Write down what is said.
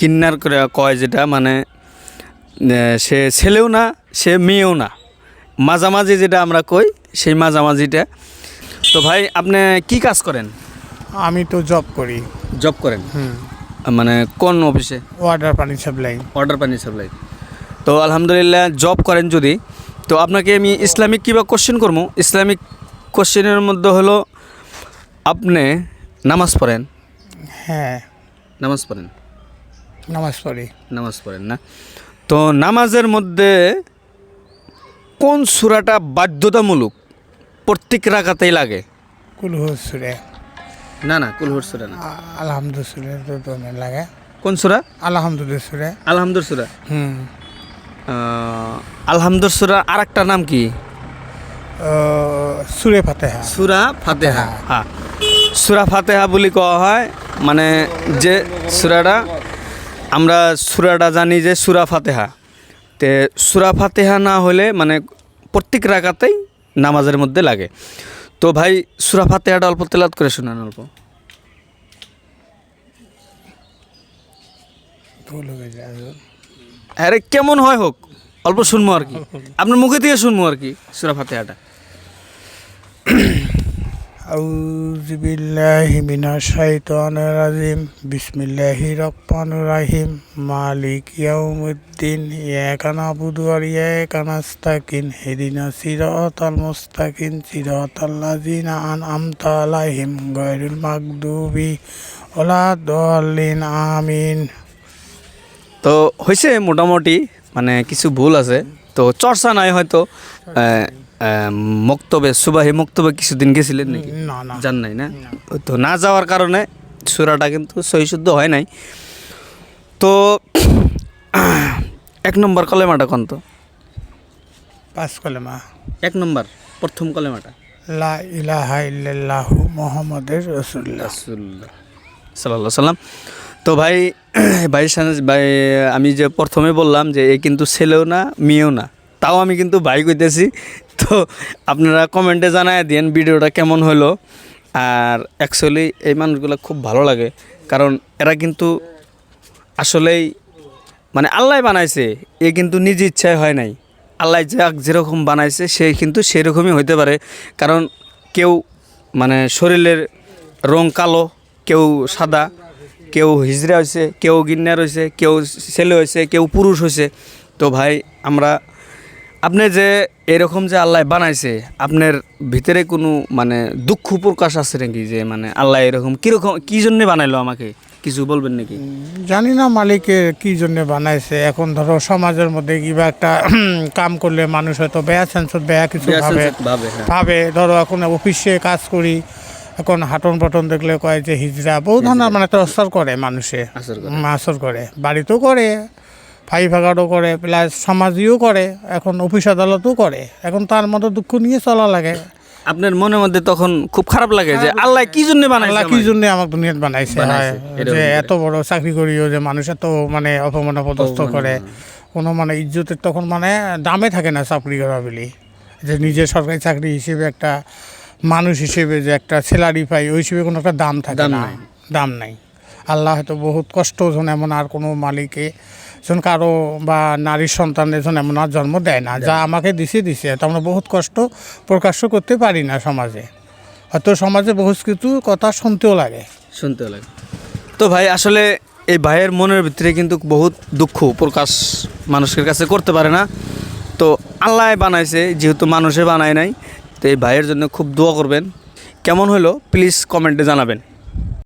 কিন্নার করে কয় যেটা মানে সে ছেলেও না সে মেয়েও না। মাঝামাঝি যেটা আমরা কই সেই মাঝামাঝিটা। তো ভাই আপনি কি কাজ করেন? আমি তো জব করি। জব করেন? মানে কোন অফিসে? ওয়াটার পানি সাপ্লাই। ওয়াটার পানি সাপ্লাই। তো আলহামদুলিল্লাহ জব করেন যদি। তো আপনাকে আমি ইসলামিক কিবা কোশ্চেন করব? ইসলামিক কোশ্চেনের মধ্যে হলো আপনি নামাজ পড়েন? হ্যাঁ। নামাজ পড়েন? নামাজ পড়ি। নামাজ পড়েন না। তো নামাজের মধ্যে কোন সুরাটা বাধ্যতামূলক? প্রত্যেক রাখাতেই লাগে? কুলহুসুরে না না কুলহুর সুরা না। আলহামদুসুরে তো তো লাগে। কোন সুরা? আলহামদুলিসুরে আলহামদুর সুরা। হুম। আলহামদুর সুরা আর একটা নাম কি? সুরে ফাতেহা। সুরা ফাতেহা হ্যাঁ। সুরা ফাতেহা বলি কওয়া হয় মানে যে সুরাটা আমরা সুরাটা জানি যে সুরা ফাতেহা। তে সুরা ফাতেহা না হলে মানে প্রত্যেক রাখাতেই নামাজের মধ্যে লাগে। তো ভাই, সুরা ফাতেহাটা অল্প তেলাত করে শোনান অল্প। আরে কেমন হয় হোক, অল্প শুনব আর কি। আপনার মুখে থেকে শুনব আর কি সুরা ফাতেহাটা। রাজিম বিসমিল্লাহির রহমানির রহিম মালিক ইয়াউমিদ্দিন ইয়াকা নাবুদু ওয়া ইয়াকা নাস্তাকিন হিদিনা সিরাতাল মুস্তাকিম সিরাতাল লাযিনা আনআমতা আলাইহিম গায়রুল মাগদুবি ওয়ালা দাল্লিন আমিন তো হয়েছে মোটামুটি মানে কিছু ভুল আছে। তো চর্চা নাই হয়তো। মক্তবে সুবাহি মক্তবে কিছুদিন গেছিলেন নাকি? জান নাই না? তো না যাওয়ার কারণে সুরাটা কিন্তু সহিশুদ্ধ হয় নাই। তো এক নম্বর কলেমাটা কোন তো? পাঁচ কলেমা। এক নম্বর প্রথম কলেমাটা। লা ইলাহা ইল্লাল্লাহু মুহাম্মাদুর রাসূলুল্লাহ। রাসূলুল্লাহ। সাল্লাল্লাহু সাল্লাম তো ভাই ভাই ভাই, আমি যে প্রথমে বললাম যে এ কিন্তু ছেলেও না, মেয়েও না, তাও আমি কিন্তু ভাই কইতেছি। তো আপনারা কমেন্টে জানায় দিন ভিডিওটা কেমন হলো। আর অ্যাকচুয়ালি এই মানুষগুলো খুব ভালো লাগে, কারণ এরা কিন্তু আসলেই মানে আল্লাহ বানাইছে, এ কিন্তু নিজ ইচ্ছায় হয় নাই। আল্লাহ যাক যেরকম বানাইছে, সে কিন্তু সেরকমই হইতে পারে। কারণ কেউ মানে শরীরের রং কালো, কেউ সাদা কেউ হিজড়া হয়েছে কেউ গিন্নার হয়েছে কেউ ছেলে হয়েছে কেউ পুরুষ হয়েছে তো ভাই আমরা আপনি যে এরকম যে আল্লাহ বানাইছে আপনার ভিতরে কোনো মানে দুঃখ প্রকাশ আছে নাকি যে মানে আল্লাহ এরকম কীরকম কী জন্যে বানাইলো আমাকে? কিছু বলবেন নাকি? জানি না মালিকের কি জন্য বানাইছে। এখন ধরো সমাজের মধ্যে কিবা একটা কাম করলে মানুষ হয়তো বেয়া সেন্সত বেয়া কিছু ভাবে। ভাবে হ্যাঁ। ভাবে। ধরো এখন অফিসে কাজ করি এখন হাটন পটন দেখলে কয় যে হিজড়া বহু ধরনের মানে টর্চার করে মানুষে। আসর করে। বাড়িতেও করে ভাই ভাগারও করে প্লাস সমাজেও করে এখন অফিস আদালতও করে। এখন তার মতো দুঃখ নিয়ে চলা লাগে। আপনার মনের মধ্যে তখন খুব খারাপ লাগে যে আল্লাহ কি জন্য বানাইছে আল্লাহ কি জন্য আমাকে দুনিয়াত বানাইছে? যে এত বড় চাকরি করিও যে মানুষ এত মানে অপমান অপদস্থ করে। কোনো মানে ইজ্জতের তখন মানে দামে থাকে না চাকরি করা বলি। যে নিজের সরকারি চাকরি হিসেবে একটা মানুষ হিসেবে যে একটা স্যালারি পাই ওই হিসেবে কোনো একটা দাম থাকে দাম না। নাই। দাম নাই। আল্লাহ হয়তো বহুত কষ্ট যেন এমন আর কোনো মালিকে যেন কারও বা নারীর সন্তানের জন্য এমন আর জন্ম দেয় না। যা আমাকে দিছে দিছে। তো আমরা বহুত কষ্ট প্রকাশ্য করতে পারি না সমাজে। হয়তো সমাজে বহুত কিছু কথা শুনতেও লাগে। শুনতে লাগে। তো ভাই আসলে এই ভাইয়ের মনের ভিতরে কিন্তু বহুত দুঃখ প্রকাশ মানুষের কাছে করতে পারে না। তো আল্লাহ বানাইছে যেহেতু মানুষে বানায় নাই। তো এই ভাইয়ের জন্য খুব দোয়া করবেন। কেমন হলো প্লিজ কমেন্টে জানাবেন।